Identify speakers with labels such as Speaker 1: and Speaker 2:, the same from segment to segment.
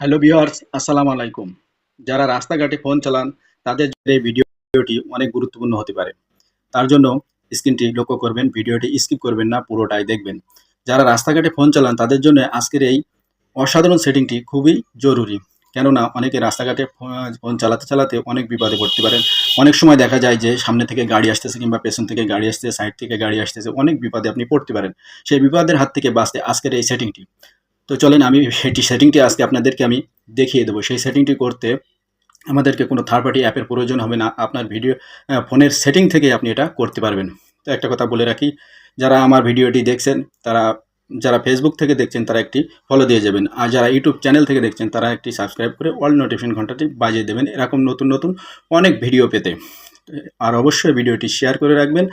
Speaker 1: Hello viewers, আসসালামু আলাইকুম। যারা রাস্তাঘাটে ফোন চালান, তাদের এই ভিডিওটি অনেক গুরুত্বপূর্ণ হতে পারে। তার জন্য স্ক্রিনটি লক্ষ্য করবেন, ভিডিওটি স্কিপ করবেন না, পুরোটাই দেখবেন। যারা রাস্তাঘাটে ফোন চালান, তাদের জন্য আজকের এই অসাধারণ সেটিংটি খুবই জরুরি। কেননা, অনেকে রাস্তাঘাটে ফোন চালাতে চালাতে অনেক বিপদে পড়তে পারেন। অনেক সময় দেখা যায় যে, সামনে থেকে গাড়ি আসতেছে কিংবা পেছন থেকে গাড়ি আসতেছে সাইড থেকে গাড়ি আসতেছে, অনেক বিপদে আপনি পড়তে পারেন। সেই বিপদের হাত থেকে বাঁচতে আজকের এই সেটিংটি। তো চলেন আমি সেটি সেটিংটি আজকে আপনাদেরকে আমি দেখিয়ে দেবো। সেই সেটিংটি করতে আমাদেরকে কোনো থার্ড পার্টি অ্যাপের প্রয়োজন হবে না। আপনার ভিডিও ফোনের সেটিং থেকে আপনি এটা করতে পারবেন। তো একটা কথা বলে রাখি, যারা আমার ভিডিওটি দেখছেন, তারা, যারা ফেসবুক থেকে দেখছেন, তারা একটি ফলো দিয়ে যাবেন। আর যারা ইউটিউব চ্যানেল থেকে দেখছেন, তারা একটি সাবস্ক্রাইব করে অল নোটিফিকেশন ঘন্টাটি বাজিয়ে দেবেন। এরকম নতুন নতুন অনেক ভিডিও পেতে। আর অবশ্যই ভিডিওটি শেয়ার করে রাখবেন।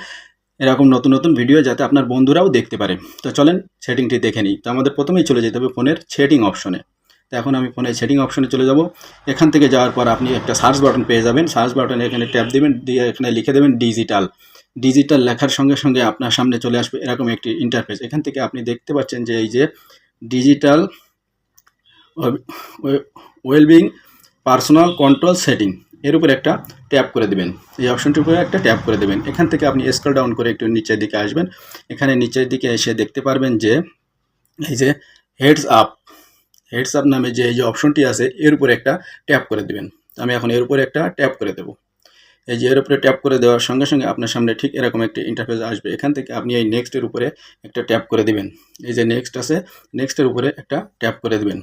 Speaker 1: এরকম নতুন নতুন ভিডিও যাতে আপনার বন্ধুরাও দেখতে পারে। তো চলেন সেটিংটি দেখে নিই। তো আমাদের প্রথমেই চলে যেতে হবে ফোনের সেটিং অপশনে তো এখন আমি ফোনের সেটিং অপশনে চলে যাব। এখান থেকে যাওয়ার পর আপনি একটা সার্চ বাটন পেয়ে যাবেন। সার্চ বাটনে এখানে ট্যাপ দেবেন, দিয়ে এখানে লিখে দেবেন ডিজিটাল ডিজিটাল লেখার সঙ্গে সঙ্গে আপনার সামনে চলে আসবে এরকম একটি ইন্টারফেস এখান থেকে আপনি দেখতে পাচ্ছেন যে এই যে digital wellbeing personal control setting এর উপর একটা ট্যাপ করে দেবেন। এই অপশনটির উপরে একটা ট্যাপ করে দেবেন। এখান থেকে আপনি স্ক্রল ডাউন করে একটু নিচের দিকে আসবেন। এখানে নিচের দিকে এসে দেখতে পারবেন যে, এই যে হেডস আপ হেডস আপ নামে যে এই যে অপশনটি আছে, এর উপরে একটা ট্যাপ করে দেবেন। আমি এখন এর উপরে একটা ট্যাপ করে দেবো। এই যে এর উপরে ট্যাপ করে দেওয়ার সঙ্গে সঙ্গে আপনার সামনে ঠিক এরকম একটি ইন্টারফেস আসবে। এখান থেকে আপনি এই নেক্সটের উপরে একটা ট্যাপ করে দেবেন। এই যে নেক্সট আছে নেক্সটের উপরে একটা ট্যাপ করে দিবেন।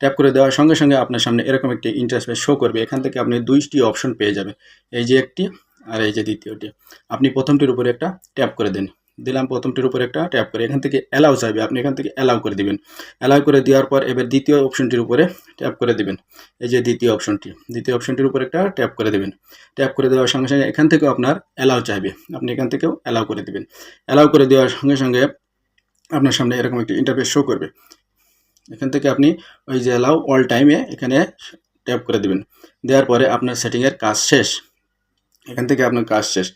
Speaker 1: ট্যাপ করে দেওয়ার সঙ্গে সঙ্গে আপনার সামনে এরকম একটি ইন্টারফেস শো করবে। এখান থেকে আপনি দুইটি অপশন পেয়ে যাবেন। এই যে একটি আর এই যে দ্বিতীয়টি। আপনি প্রথমটির উপরে একটা ট্যাপ করে দেন। দিলাম প্রথমটির উপরে একটা ট্যাপ করে। এখান থেকে অ্যালাউ চাইবে আপনি এখান থেকে অ্যালাউ করে দিবেন। অ্যালাউ করে দেওয়ার পর এবার দ্বিতীয় অপশনটির উপরে ট্যাপ করে দিবেন। এই যে দ্বিতীয় অপশনটি দ্বিতীয় অপশনটির উপরে একটা ট্যাপ করে দেবেন। ট্যাপ করে দেওয়ার সঙ্গে সঙ্গে এখান থেকেও আপনার অ্যালাউ চাইবে। আপনি এখান থেকেও অ্যালাউ করে দেবেন। অ্যালাউ করে দেওয়ার সঙ্গে সঙ্গে আপনার সামনে এরকম একটি ইন্টারফেস শো করবে। এখান থেকে আপনি ওই যে অ্যালাউ অল টাইমে এখানে ট্যাপ করে দেবেন। দেওয়ার পরে আপনার সেটিংয়ের কাজ শেষ। এখান থেকে আপনার কাজ শেষ।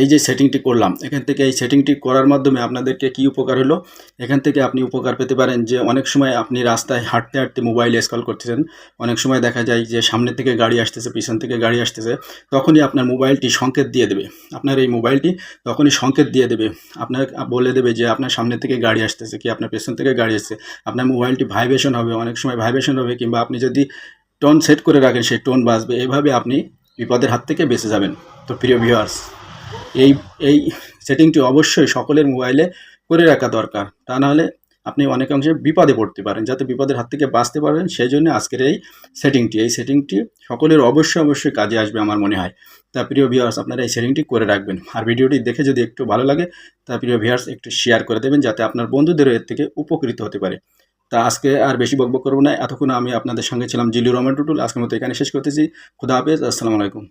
Speaker 1: এই যে সেটিংটি করলাম, এখান থেকে এই সেটিংটি করার মাধ্যমে আপনাদেরকে কি উপকার হলো? এখান থেকে আপনি উপকার পেতে পারেন যে, অনেক সময় আপনি রাস্তায় হাঁটতে হাঁটতে মোবাইল স্কল করতেছেন, অনেক সময় দেখা যায় যে, সামনে থেকে গাড়ি আসতেছে, পিছন থেকে গাড়ি আসতেছে, তখনই আপনার মোবাইলটি সংকেত দিয়ে দেবে। আপনার এই মোবাইলটি তখনই সংকেত দিয়ে দেবে। আপনার বলে দেবে যে, আপনার সামনে থেকে গাড়ি আসতেছে কি, আপনার পেছন থেকে গাড়ি আসছে। আপনার মোবাইলটি ভাইব্রেশন হবে, অনেক সময় ভাইব্রেশন হবে কিংবা আপনি যদি টোন সেট করে রাখেন, সেই টোন বাজবে। এভাবে আপনি বিপদের হাত থেকে বেঁচে যাবেন। তো প্রিয় ভিউয়ার্স এই এই সেটিংটি অবশ্যই সকলের মোবাইলে করে রাখা দরকার। তা নাহলে আপনি অনেকাংশে বিপদে পড়তে পারেন। যাতে বিপদের হাত থেকে বাঁচতে পারেন সেই জন্য আজকের এই সেটিংটি এই সেটিংটি সকলের অবশ্যই অবশ্যই কাজে আসবে আমার মনে হয়। তা প্রিয় ভিউয়ার্স আপনারা এই সেটিংটি করে রাখবেন। আর ভিডিওটি দেখে যদি একটু ভালো লাগে, তা প্রিয় ভিউয়ার্স একটু শেয়ার করে দেবেন, যাতে আপনার বন্ধুদেরও এর থেকে উপকৃত হতে পারে। তা আজকে আর বেশি বকবক করব না। এতক্ষণ আমি আপনাদের সঙ্গে ছিলাম জিলু রহমান টুটুল। আজকের মতো এখানে শেষ করতেছি। খুদা হাফেজ। আসসালামু আলাইকুম।